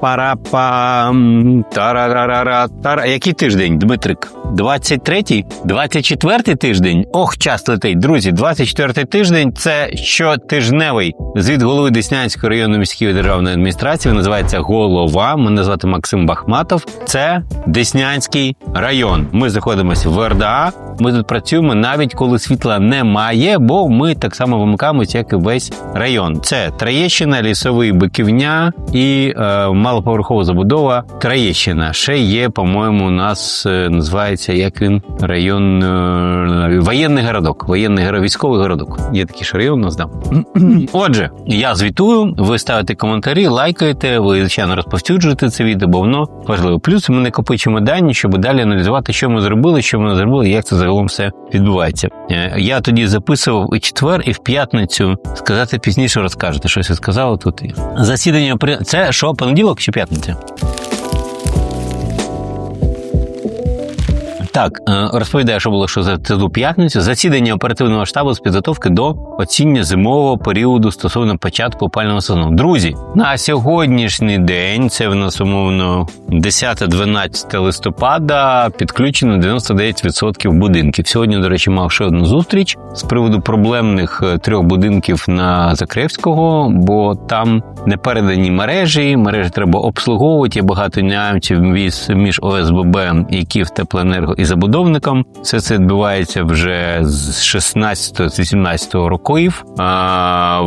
Пара-пам, тара-ра-ра-ра, тара. Який тиждень, Дмитрик? 23-й? 24-й тиждень? Ох, час летить. Друзі, 24-й тиждень це щотижневий звіт голови Деснянської районної міської державної адміністрації. Називається Голова. Мене звати Максим Бахматов. Це Деснянський район. Ми знаходимося в РДА. Ми тут працюємо навіть коли світла немає, бо ми так само вимикаємось, як і весь район. Це Троєщина, лісовий биківня і е, малоповерхова забудова. Троєщина. Ще є, по-моєму, у нас е, називається як він район е, воєнний городок. Воєнний військовий городок. Є такий ж район у нас да. Отже, я звітую. Ви ставите коментарі, лайкаєте. Ви звичайно розповсюджуєте це відео, бо воно важливо. Плюс ми накопичуємо дані, щоб далі аналізувати, що ми зробили, що ми не зробили, як це загалом все відбувається. Е, Я тоді записував і четвер, і в п'ятницю. Сказати пізніше розкажете, щось я сказав тут. Засідання при це що, понеділок чи Так, е, розповідаю, що було що за цю п'ятницю. Засідання оперативного штабу з підготовки до оціння зимового періоду стосовно початку опального сезону. Друзі, на сьогоднішній день це в нас умовно 10-12 листопада. Підключено 99% будинків. Сьогодні, до речі, мав ще одну зустріч з приводу проблемних е, трьох будинків на Закревського, бо там не передані мережі. Мережі треба обслуговувати. Є багато нюансів між ОСББ і Київтеплоенерго і забудовником. Все це відбувається вже з 16-18 років.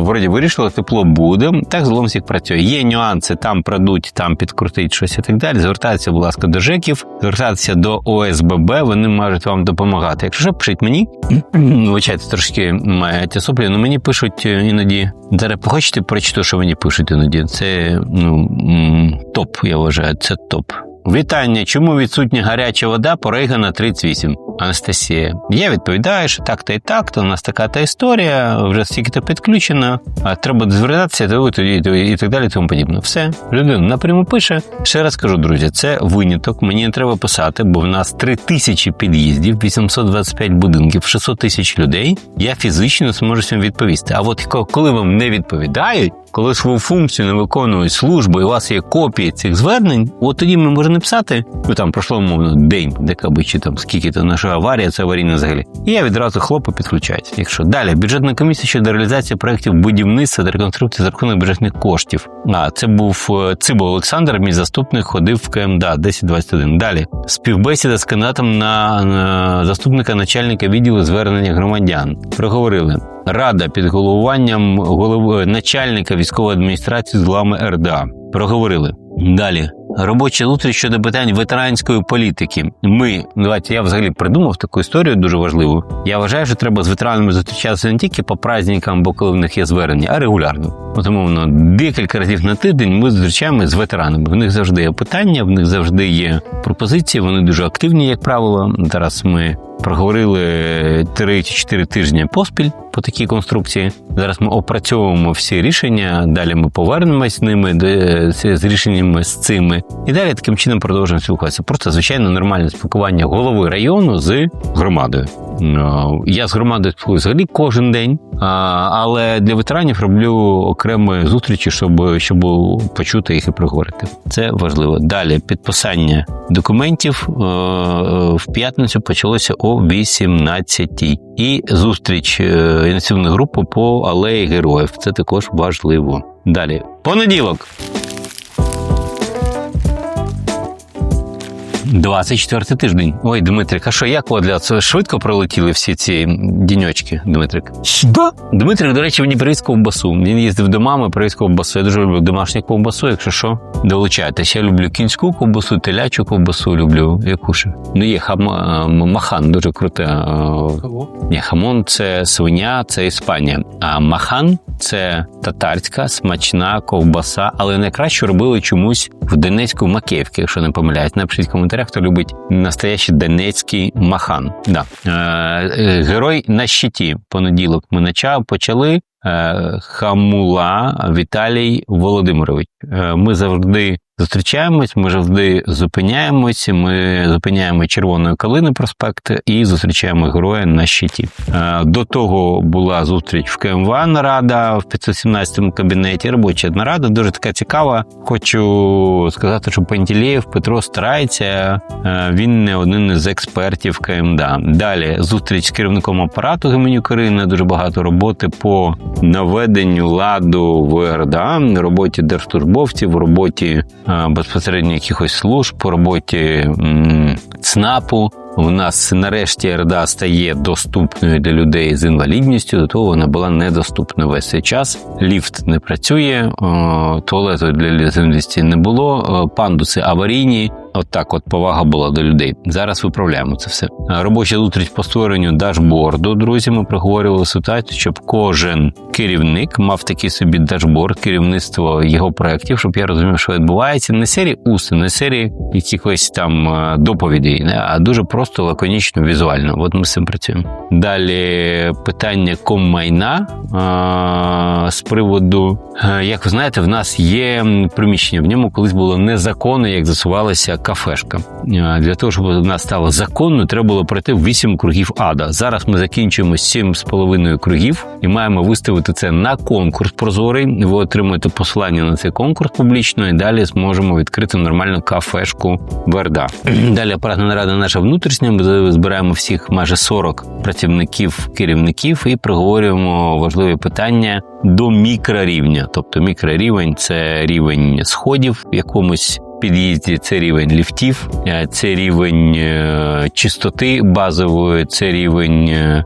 Вроді вирішили, тепло буде. Так загалом всіх працює. Є нюанси, там продуть, там підкрутить щось і так далі. Звертайтеся, будь ласка, до ЖЕКів, звертайтеся до ОСББ, вони можуть вам допомагати. Якщо що, пишіть мені, вибачайте, трошки маєте соплі, але мені пишуть іноді. Зараз хочете прочитати, що мені пишуть іноді. Це ну, топ, я вважаю, це топ. Вітання. Чому відсутня гаряча вода по Рейгана 38? Анастасія. Я відповідаю, що так-то і так-то, у нас така та історія, вже стільки-то підключено, а треба звертатися, то і так далі, тому подібне. Все, людина напряму пише. Ще раз кажу, друзі, це виняток. Мені не треба писати, бо в нас 3 тисячі під'їздів, 825 будинків, 600 тисяч людей. Я фізично зможу всім відповісти. А от коли вам не відповідають, коли свою функцію не виконують служби, і у вас є копії цих звернень, от тоді ми можемо написати, ну там пройшло, мовно, день, декаби чи там скільки то наша аварія, це аварійна взагалі. І я відразу хлопу підключаюся. Якщо далі бюджетна комісія щодо реалізації проєктів будівництва та реконструкції за рахунок бюджетних коштів. А це був е, Цибо Олександр, мій заступник, ходив в КМДА 1021. Далі співбесіда з кандидатом на, на заступника начальника відділу звернення громадян. Проговорили. Рада під головуванням голови начальника військової адміністрації з главами РДА. Проговорили. Далі. Робоча зустріч щодо питань ветеранської політики. Ми давайте я взагалі придумав таку історію дуже важливу. Я вважаю, що треба з ветеранами зустрічатися не тільки по праздникам, бо коли в них є звернення, а регулярно. От, умовно, декілька разів на тиждень ми зустрічаємося з ветеранами. В них завжди є питання, в них завжди є пропозиції. Вони дуже активні, як правило. Зараз ми проговорили 3-4 тижні поспіль по такій конструкції. Зараз ми опрацьовуємо всі рішення. Далі ми повернемось з ними з рішеннями з цими, і далі таким чином продовжуємо спілкуватися. Просто звичайно нормальне спілкування голови району з громадою. Я з громадою спілкуюся взагалі кожен день, але для ветеранів роблю окремі зустрічі, щоб щоб почути їх і проговорити. Це важливо. Далі підписання документів в п'ятницю почалося о 18-й. І зустріч ініціативної групи по алеї героїв. Це також важливо. Далі понеділок. 24 тиждень. Ой, Дмитрик, а що як для це швидко пролетіли всі ці діньочки, Дмитрик? Да? Дмитрик, до речі, мені привіз ковбасу. Він їздив до мами, привіз ковбасу. Я дуже люблю домашню ковбасу, якщо що, долучайтесь. Я люблю кінську ковбасу, телячу ковбасу люблю. Яку ще? Ну, є хам... махан, дуже круте. Ні, хамон це свиня, це Іспанія. А махан це татарська смачна ковбаса, але найкраще робили чомусь в Донецьку Макеївці, якщо не помиляюсь. Напишіть в коментарях, хто любить настоящий донецький махан. Да. Е, е, Герой на щиті. Понеділок ми почали. е, Хамула Віталій Володимирович. Е, Ми завжди зустрічаємось, ми завжди зупиняємось. Ми зупиняємо червоної калини проспект і зустрічаємо героя на щиті. Е, До того була зустріч в КМВА нарада в 517 кабінеті. Робоча нарада дуже така цікава. Хочу сказати, що Пантілєєв Петро старається. Е, Він не один із експертів КМДА. Далі зустріч з керівником апарату Геменюк Ірини. Дуже багато роботи по наведенню ладу в РДА, роботі держслужбовців, роботі безпосередньо якихось служб, по роботі ЦНАПу. У нас нарешті РДА стає доступною для людей з інвалідністю. До того вона була недоступна весь цей час. Ліфт не працює, туалету для інвалідністю не було, пандуси аварійні. От от повага була до людей. Зараз виправляємо це все. Робоча зустріч по створенню дашборду. Друзі, ми проговорювали ситуацію, щоб кожен керівник мав такий собі дашборд, керівництво його проєктів, щоб я розумів, що відбувається не серії уст, не серії якихось там доповідей, а дуже просто лаконічно, візуально. От ми з цим працюємо. Далі питання коммайна з приводу, як ви знаєте, в нас є приміщення. В ньому колись було незаконно, як засувалася кафешка. Е, Для того, щоб вона стала законною, треба було пройти 8 кругів ада. Зараз ми закінчуємо 7,5 кругів і маємо виставити це на конкурс прозорий. Ви отримуєте посилання на цей конкурс публічно, і далі зможемо відкрити нормальну кафешку Верда. Далі апаратна нарада наша внутрішня. Ми збираємо всіх майже 40 працівників, керівників і проговорюємо важливі питання до мікрорівня. Тобто мікрорівень це рівень сходів в якомусь під'їзді це рівень ліфтів, е, це рівень е, чистоти базової, це рівень е,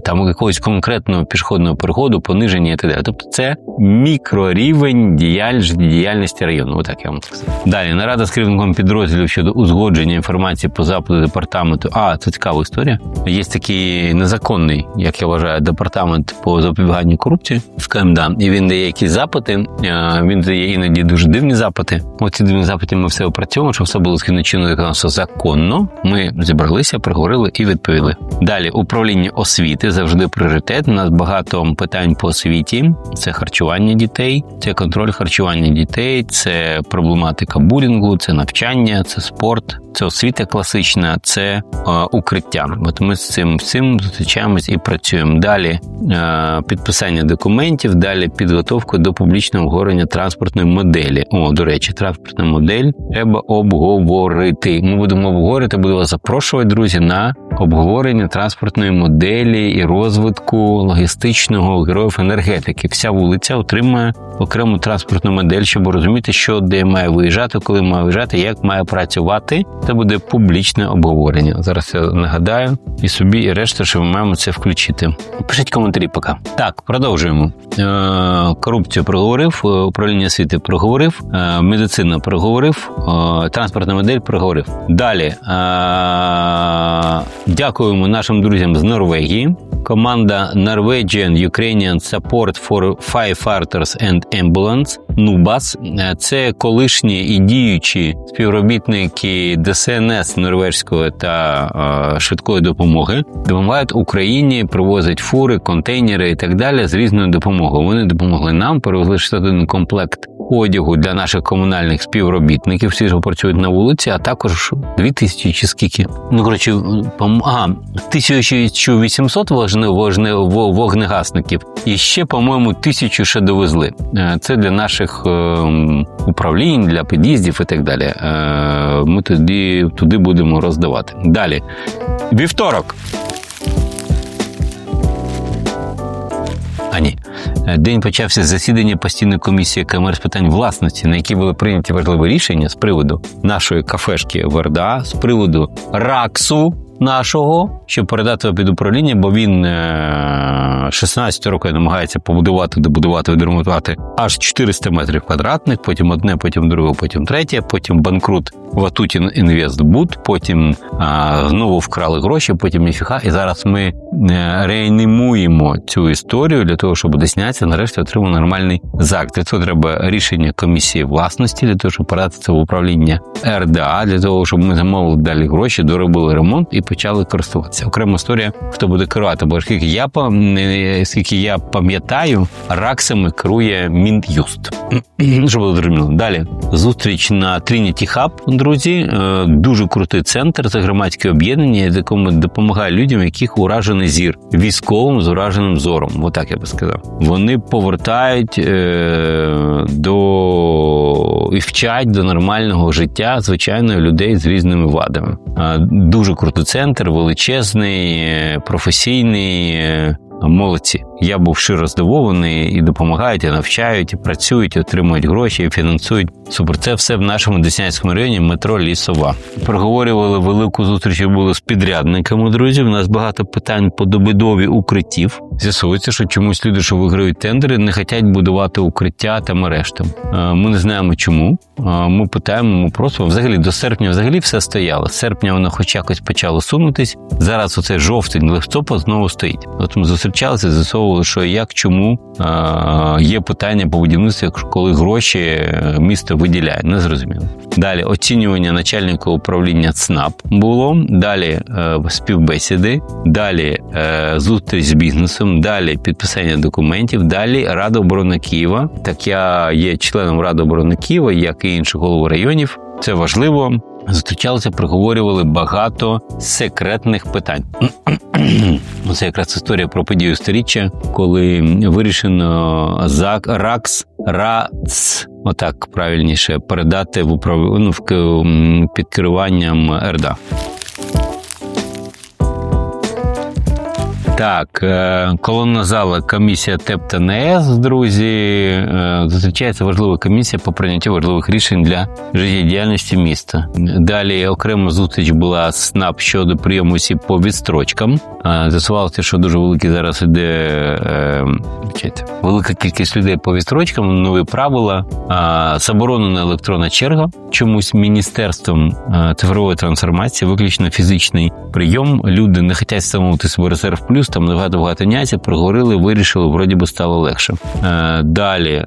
там якогось конкретного пішохідного переходу, пониження і так далі. Тобто це мікрорівень діяль... діяльності району. Отак я вам сказав. Далі нарада з керівником підрозділів щодо узгодження інформації по запиту департаменту. А це цікава історія. Є такий незаконний, як я вважаю, департамент по запобіганню корупції в КМДА. І він дає якісь запити. Він дає іноді дуже дивні запити. Оці дивні запити ми все опрацьовуємо, щоб все було згідно чинного законодавства законно. Ми зібралися, проговорили і відповіли. Далі управління освіти завжди пріоритет. У нас багато питань по освіті. Це харчування дітей, це контроль харчування дітей, це проблематика булінгу, це навчання, це спорт, це освіта класична, це е, укриття. От ми з цим всім зустрічаємось і працюємо. Далі е, підписання документів, далі підготовка до публічного обговорення транспортної моделі. О, до речі, транспортна модель треба обговорити. Ми будемо обговорити, вас запрошувати, друзі, на обговорення транспортної моделі і розвитку логістичного героїв енергетики. Вся вулиця отримує окрему транспортну модель, щоб розуміти, що де має виїжджати, коли має виїжджати, як має працювати. Це буде публічне обговорення. Зараз я нагадаю і собі, і решта, що ми маємо це включити. Пишіть коментарі поки. Так, продовжуємо. Е, корупцію проговорив, е, управління освіти проговорив, е, медицина проговорив, транспортна модель проговорив. Далі дякуємо нашим друзям з Норвегії. Команда Norwegian Ukrainian Support for Firefighters and Ambulance NUBAS. Е, Це колишні і діючі співробітники ДСНС норвезької та е, швидкої допомоги. Допомагають Україні, привозять фури, контейнери і так далі з різною допомогою. Вони допомогли нам, перевезли 61 комплект одягу для наших комунальних співробітників, всі ж працюють на вулиці, а також 2000 чи скільки. Ну, коротше, пом- ага, 1800 вогне, вогне, вогнегасників. І ще, по-моєму, тисячу ще довезли. Е, Це для наших ем, управлінь, для під'їздів і так далі. Е, Ми тоді туди будемо роздавати. Далі. Вівторок. А ні. Е, День почався з засідання постійної комісії КМР з питань власності, на якій були прийняті важливі рішення з приводу нашої кафешки в РДА, з приводу РАКСу нашого, щоб передати під управління, бо він е, 16 років намагається побудувати, добудувати, відремонтувати аж 400 метрів квадратних, потім одне, потім друге, потім третє, потім банкрут Ватутін Інвестбуд, потім а, знову вкрали гроші, потім ніфіга. І зараз ми е, реанімуємо цю історію для того, щоб Деснянця нарешті отримав нормальний ЗАК. Для цього треба рішення комісії власності, для того, щоб передати це в управління РДА, для того, щоб ми замовили далі гроші, доробили ремонт і почали користуватися. Окрема історія, хто буде керувати, бо скільки я скільки я пам'ятаю, раксами керує Мін'юст. Щоб було зрозуміло. Далі зустріч на Trinity Hub, друзі. Е, дуже крутий центр. Це громадське об'єднання, якому допомагає людям, яких уражений зір військовим з ураженим зором. Отак я би сказав. Вони повертають е, до і вчать до нормального життя звичайно людей з різними вадами. Е, дуже крутий центр, величезний, е, професійний. Молодці. Я був широ здивований і допомагають, і навчають, і працюють, і отримують гроші, і фінансують. Супер, це все в нашому Деснянському районі метро Лісова. Проговорювали велику зустріч були з підрядниками. Друзі. У нас багато питань по добудові укриттів. З'ясується, що чомусь люди, що виграють тендери, не хочуть будувати укриття решта. Е, ми не знаємо чому. Е, ми питаємо, ми просто взагалі до серпня взагалі все стояло. З серпня воно хоч якось почало сунутись. Зараз оцей жовтень листопад знову стоїть. От ми зустрічалися, з'ясовували, що як, чому е, є питання по будівництву, коли гроші місто виділяє. Не зрозуміло. Далі оцінювання начальника управління ЦНАП було. Далі співбесіди, далі зустріч з бізнесом. Далі підписання документів. Далі Рада оборони Києва. Так я є членом Ради оборони Києва, як і інших голов районів. Це важливо. Зустрічалися, проговорювали багато секретних питань. Це якраз історія про подію сторіччя, коли вирішено ЗАК РАКС РАЦ, отак правильніше передати в управ... ну, під керуванням РДА. Так, е, колонна зала комісія ТЕП та НЕС, друзі. Е, зустрічається важлива комісія по прийняттю важливих рішень для життєдіяльності міста. Далі окрема зустріч була з СНАП щодо прийому осіб по відстрочкам. Е, з'ясувалося, що дуже великий зараз іде велика кількість людей по відстрочкам, нові правила, заборонена електронна черга. Чомусь міністерством цифрової трансформації, виключно фізичний прийом. Люди не хочуть встановити в резерв плюс плюс, там багато-багато нятів, проговорили, вирішили, вроді би стало легше. Е, далі е,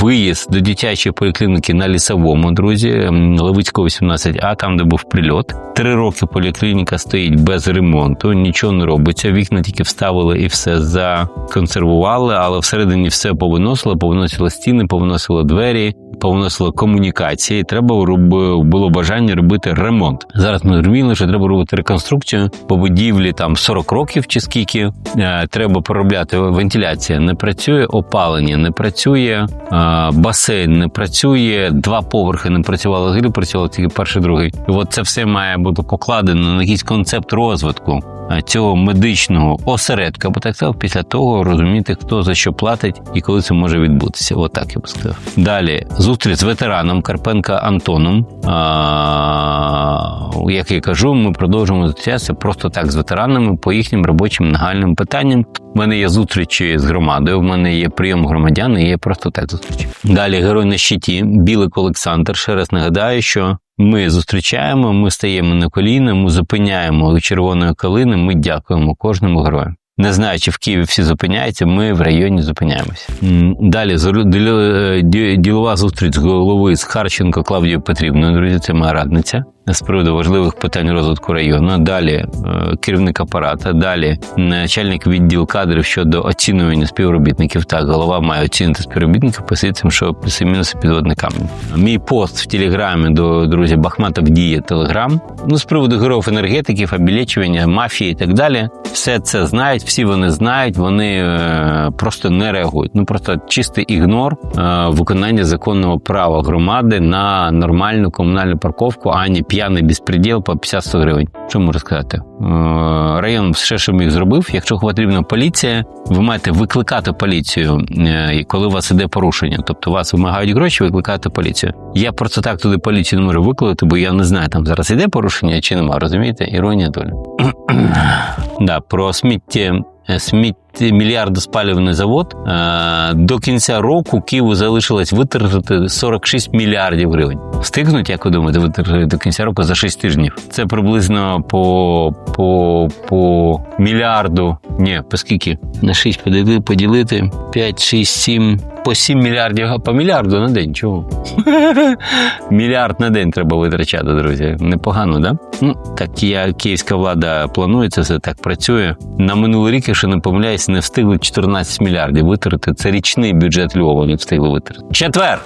виїзд до дитячої поліклініки на лісовому, друзі, Левицького 18А, там, де був прильот. Три роки поліклініка стоїть без ремонту, нічого не робиться. Вікна тільки вставили і все законсервували, але всередині все повиносило, повиносило стіни, повиносило двері, повиносило комунікації. Треба було бажання робити ремонт. Зараз ми зрозуміли, що треба робити реконструкцію по будівлі там 40 років чи скільки е, треба проробляти Вентиляція не працює, опалення не працює, е, басейн не працює, два поверхи не працювали, взагалі працювали тільки перший, другий. І от це все має бути покладено на якийсь концепт розвитку. Е, цього медичного осередка, бо так сказав, після того розуміти, хто за що платить і коли це може відбутися. Отак я б сказав. Далі зустріч з ветераном Карпенка Антоном. Як я кажу, ми продовжуємо зустрічатися просто так з ветеранами по їхнім робочим нагальним питанням. У мене є зустрічі з громадою, в мене є прийом громадян і є просто так зустріч. Далі герой на щиті, Білик Олександр. Ще раз нагадаю, що ми зустрічаємо, ми стаємо на коліна, ми зупиняємо червоної калини. Ми дякуємо кожному герою. Не знаю, чи в Києві всі зупиняються, ми в районі зупиняємося. Далі е, ділова зустріч з голови з Харченко Клавдією Петрівною. Друзі, це моя радниця з приводу важливих питань розвитку району. Далі е, керівник апарата, далі начальник відділ кадрів щодо оцінювання співробітників. Так, голова має оцінити співробітників позиціям, що плюси мінуси підводниками. Мій пост в телеграмі до друзі Бахматов діє телеграм. Ну з приводу героїв енергетиків, обілечування, мафії і так далі. Все це знають, всі вони знають, вони е, просто не реагують. Ну просто чистий ігнор е, виконання законного права громади на нормальну комунальну парковку, ані п'яний безпреділ по 50-100 гривень. Що можу сказати? Е, район все, що міг зробив. Якщо потрібна поліція, ви маєте викликати поліцію, коли у вас іде порушення. Тобто вас вимагають гроші, викликати поліцію. Я просто так туди поліцію не можу викликати, бо я не знаю, там зараз іде порушення чи нема. Розумієте? Іронія долі. да, про сміття. Сміття мільярда спалювальний завод. Е, До кінця року Києву залишилось витратити 46 мільярдів гривень. Встигнуть, як ви думаєте, витратити до кінця року за 6 тижнів. Це приблизно по, по, по мільярду. Ні, по скільки? На 6 поділити, поділити 5, 6, 7, по 7 мільярдів, по мільярду на день. Чого? Мільярд на день треба витрачати, друзі. Непогано, да? Ну, так я, київська влада планує це все так працює. На минулий рік, якщо не помиляюсь, не встигли 14 мільярдів витратити. Це річний бюджет Львова не встигли витратити. Четвер.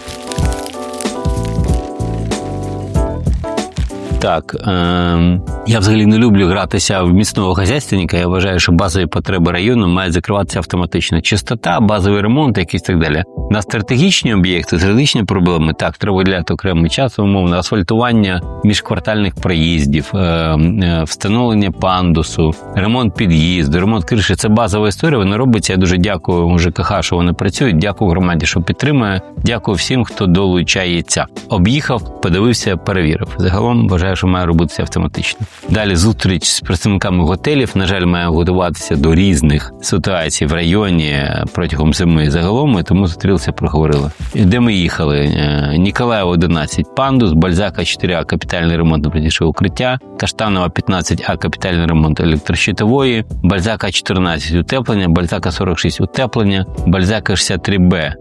Так, е, я взагалі не люблю гратися в міцного хазяйственника. Я вважаю, що базові потреби району мають закриватися автоматично. Чистота, базовий ремонт, якийсь так далі. На стратегічні об'єкти, стратегічні проблеми так треба виділяти окремий час, умовно, асфальтування міжквартальних проїздів, е, е, встановлення пандусу, ремонт під'їзду, ремонт криші. Це базова історія. Вона робиться. Я дуже дякую ЖКХ, що вони працюють. Дякую громаді, що підтримує. Дякую всім, хто долучається. Об'їхав, подивився, перевірив. Загалом вважаю, що має робитися автоматично. Далі зустріч з представниками готелів. На жаль, має готуватися до різних ситуацій в районі протягом зими загалом. І тому зустрілися, проговорили. Де ми їхали? Е, Ніколаєв 11 пандус, Бальзака 4А капітальний ремонт на укриття, Каштанова 15А капітальний ремонт електрощитової, Бальзака 14 утеплення, Бальзака 46 утеплення, Бальзака 63Б е,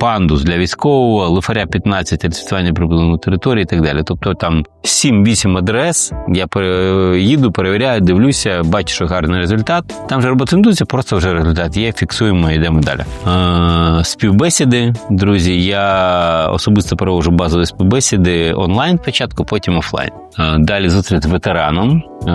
пандус для військового, Лифаря 15 адміністрування прибудованої території і так далі. Тобто там 7-8 адрес. Я їду, перевіряю, дивлюся, бачу, що гарний результат. Там же роботиндується, просто вже результат є, фіксуємо, йдемо далі. Е, співбесіди, друзі. Я особисто проводжу базові співбесіди онлайн спочатку, потім офлайн. Е, Далі зустріч з ветераном е,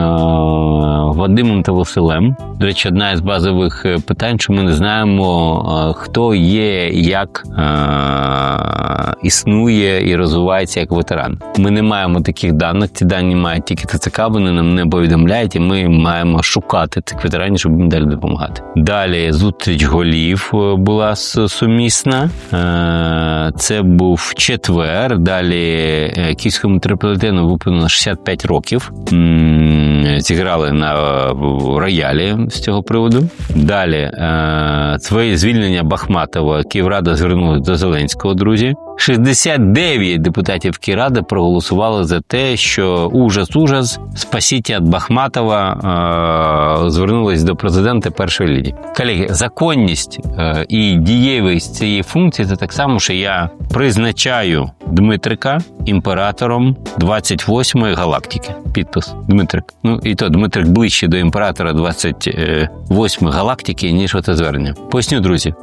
Вадимом та Василем. До речі, одна із базових е, питань, що ми не знаємо, е, хто є, як е, існує і розвивається як ветеран. Ми не маємо таких даних. Ці дані мають тільки ТЦК, вони нам не повідомляють, і ми маємо шукати цих ветеранів, щоб їм далі допомагати. Далі зустріч голів е, була сумісна. Е, Це був четвер. Далі е, Київському метрополітену виповнено 65 років. Зіграли на е, роялі з цього приводу. Далі е, своє звільнення Бахматова Київрада звернулася до Зеленського, друзі. 69 депутатів Київради проголосували за те, що ужас, ужас, спасіть від Бахматова е, звернулись до президента першої лінії. Колеги, законність е, і дієвість цієї функції це так само, що я призначаю Дмитрика імператором 28-ї галактики. Підпис Дмитрик. Ну і то Дмитрик ближче до імператора 28-ї галактики, ніж оце звернення. Поясню, друзі.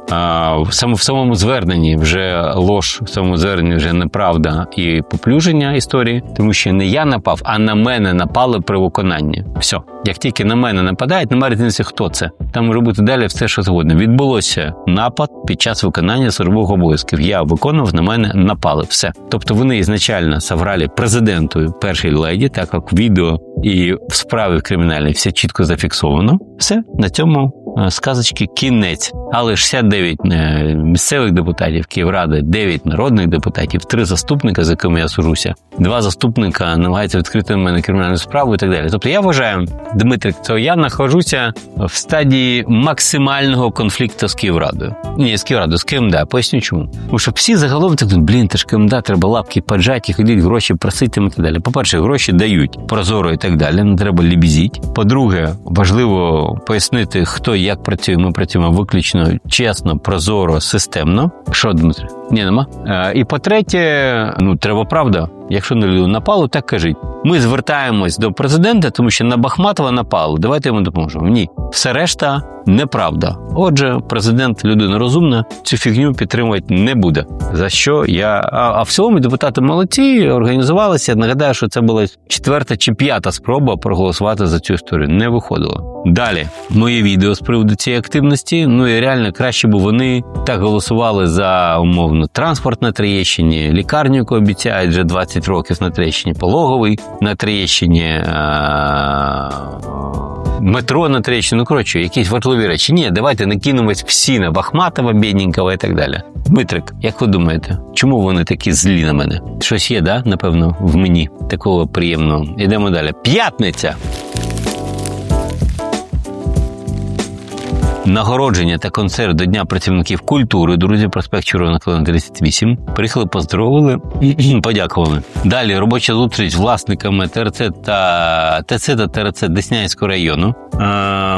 Самому в самому зверненні вже лож, самому зверненні вже неправда і поплюження історії, тому що не я напав, а на мене напали при виконанні. Все, як тільки на мене нападають, немає різниці, хто це. Там може бути далі все, що згодно. Відбулося напад під час виконання службових обов'язків. Я виконував, на мене напали. Все. Тобто вони ізначально соврали президенту першій леді, так як відео і в справі кримінальній все чітко зафіксовано. Все на цьому е, сказочки кінець. Але 69 е, місцевих депутатів Київради, 9 народних депутатів, 3 заступника, з якими я сужуся, два заступника намагаються відкрити на мене кримінальну справу і так далі. Тобто я вважаю, Дмитрик, то я знаходжуся в стадії максимального конфлікту з Київрадою. Ні, з Київрадою, з КМДА. Поясню чому. Тому що всі загалом так блін, ти ж КМДА, треба лапки поджати, ходити, гроші просити і так далі. По-перше, гроші дають прозоро і так далі. Не треба лібізіть. По-друге, важливо пояснити, хто як працює. Ми працюємо виключно чесно, прозоро, системно. Що, Дмитро? Ні, нема. Е, і по-третє, ну треба правда. Якщо на людину напало, так кажіть. Ми звертаємось до президента, тому що на Бахматова напали. Давайте йому допоможемо. Ні, все решта неправда. Отже, президент людина розумна, цю фігню підтримувати не буде. За що я а, а в цілому депутати молодці організувалися. Нагадаю, що це була четверта чи п'ята спроба проголосувати за цю історію. Не виходило. Далі моє відео з приводу цієї активності. Ну і реально краще б вони так голосували за умовно транспорт на Троєщині, лікарню, яку обіцяють вже 20 років на Троєщині, пологовий на Троєщині. е, Метро на Троєщині, ну коротше, якісь важливі речі. Ні, давайте накинемось всі на Бахматова, бідненького і так далі. Дмитрик, як ви думаєте, чому вони такі злі на мене? Щось є, да? Напевно, в мені такого приємного. Ідемо далі. П'ятниця. Нагородження та концерт до Дня працівників культури. Друзі, проспект Червона Клина 38. Приїхали, поздоровили, подякували. Далі робоча зустріч з власниками ТРЦ та ТЦ та ТРЦ Деснянського району.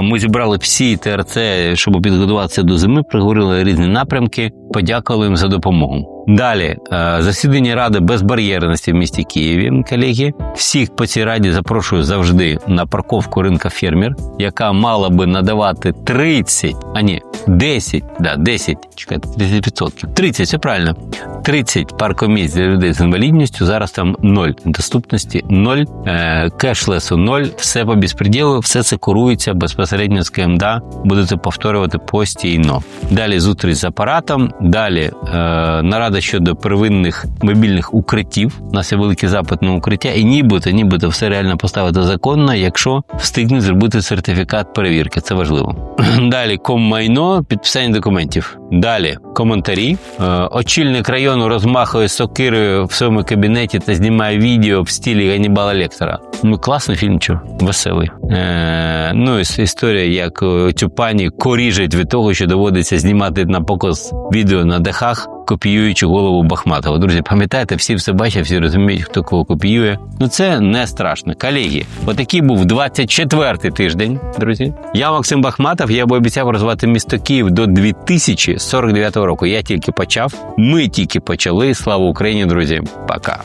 Ми зібрали всі ТРЦ, щоб підготуватися до зими, приговорили різні напрямки, подякували їм за допомогу. Далі е, засідання ради безбар'єрності в місті Києві. Колеги, всіх по цій раді запрошую завжди на парковку ринка фермер, яка мала би надавати 30, а ні, 10, да, 10, чекайте, 10%. 30, все правильно. 30 паркомісць для людей з інвалідністю. Зараз там 0 доступності, 0 е, кешлесу, 0, все по безпреділу, все це курується безпосередньо з КМДА. Будете повторювати постійно. Далі зустріч з апаратом. Далі е, нарада щодо первинних мобільних укриттів. У нас є великий запит на укриття, і нібито, нібито все реально поставити законно, якщо встигнуть зробити сертифікат перевірки. Це важливо. Далі коммайно, підписання документів. Далі коментарі. Е, очільник району розмахує сокирою в своєму кабінеті та знімає відео в стилі Ганнібала Лектора. Ну, класний фільм, чо, веселий. Е, ну, історія, як е, цю пані коріжить від того, що доводиться знімати на показ відео на дахах, копіюючи голову Бахматова. Друзі, пам'ятаєте, всі все бачать, всі розуміють, хто кого копіює. Ну це не страшно. Колеги, отакий був 24-й тиждень, друзі. Я Максим Бахматов. Я обіцяв розвивати місто Київ до 2049 року. Я тільки почав. Ми тільки почали. Слава Україні, друзі. Пока.